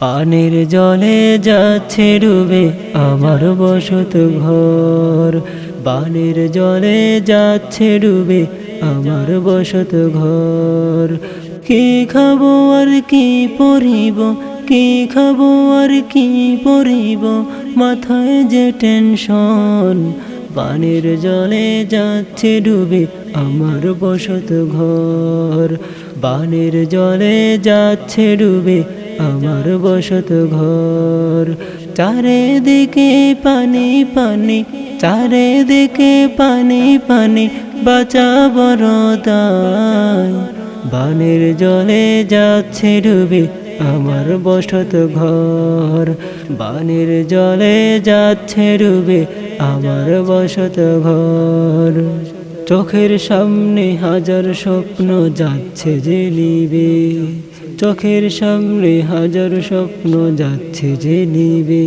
পানির জলে যাচ্ছে ডুবে আমার বসত ঘর। পানির জলে যাচ্ছে ডুবে আমার বসত ঘর। কি খাব আর কি পরিব, কি খাব আর কি পরিব, মাথায় যে টেনশন। পানির জলে যাচ্ছে ডুবে আমার বসত ঘর। বানের জলে যাচ্ছে ডুবে আমার বসত ঘর। চারিদিকে পানি পানি, চারিদিকে পানি পানি বাঁচা বড় দায় বানের জলে যাচ্ছে ডুবে আমার বসত ঘর। বানের জলে যাচ্ছে ডুবে আমার বসত ঘর। চোখের সামনে হাজার স্বপ্ন যাচ্ছে যে নিবে। চোখের সামনে হাজার স্বপ্ন যাচ্ছে যে নিবে।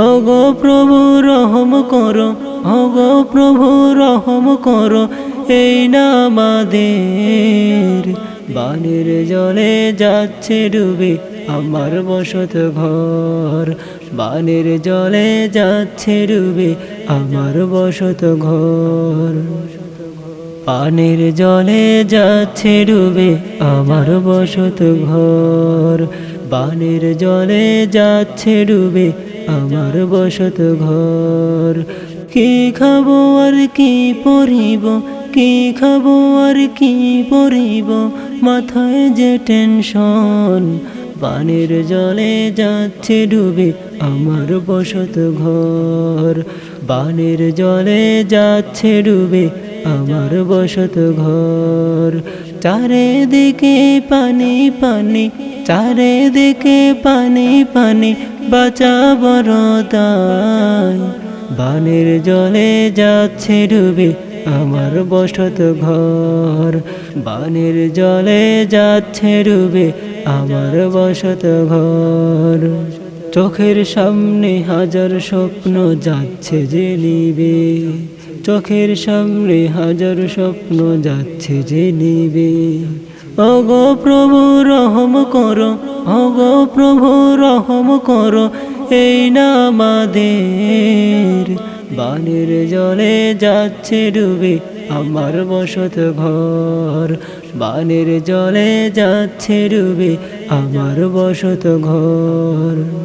ওগো প্রভু, রহম করো, ওগো প্রভু, রহম করো, এই না আমাদের। বানের জলে যাচ্ছে ডুবে আমার বসত ঘর। বানের জলে যাচ্ছে ডুবে আমার বসত ঘর। পানের জলে যাচ্ছে ডুবে আমার বসত ঘর। বানের জলে যাচ্ছে ডুবে আমার বসত ঘর। কি খাব আর কি পরিব, কি খাব আর কি পরিব, মাথায় যে টেনশন পানির জলে যাচ্ছে ডুবে আমার বসত ঘর। বানের জলে যাচ্ছে ডুবে আমার বসত ঘর। চারিদিকে পানি পানি, চারিদিকে পানি পানি বাঁচা বড় বানের জলে যাচ্ছে ডুবে আমার বসত ঘর। বানের জলে যাচ্ছে ডুবে আমার বসত ঘর। চোখের সামনে হাজার স্বপ্ন যাচ্ছে যে নিবে। চোখের সামনে হাজার স্বপ্ন যাচ্ছে যে নিবে। ওগো প্রভু, রহম করো, ওগো প্রভু, রহম করো, এই না আমাদের। বানের জলে যাচ্ছে ডুবে আমার বসত ঘর। বানের জলে যাচ্ছে ডুবে আমার বসত ঘর।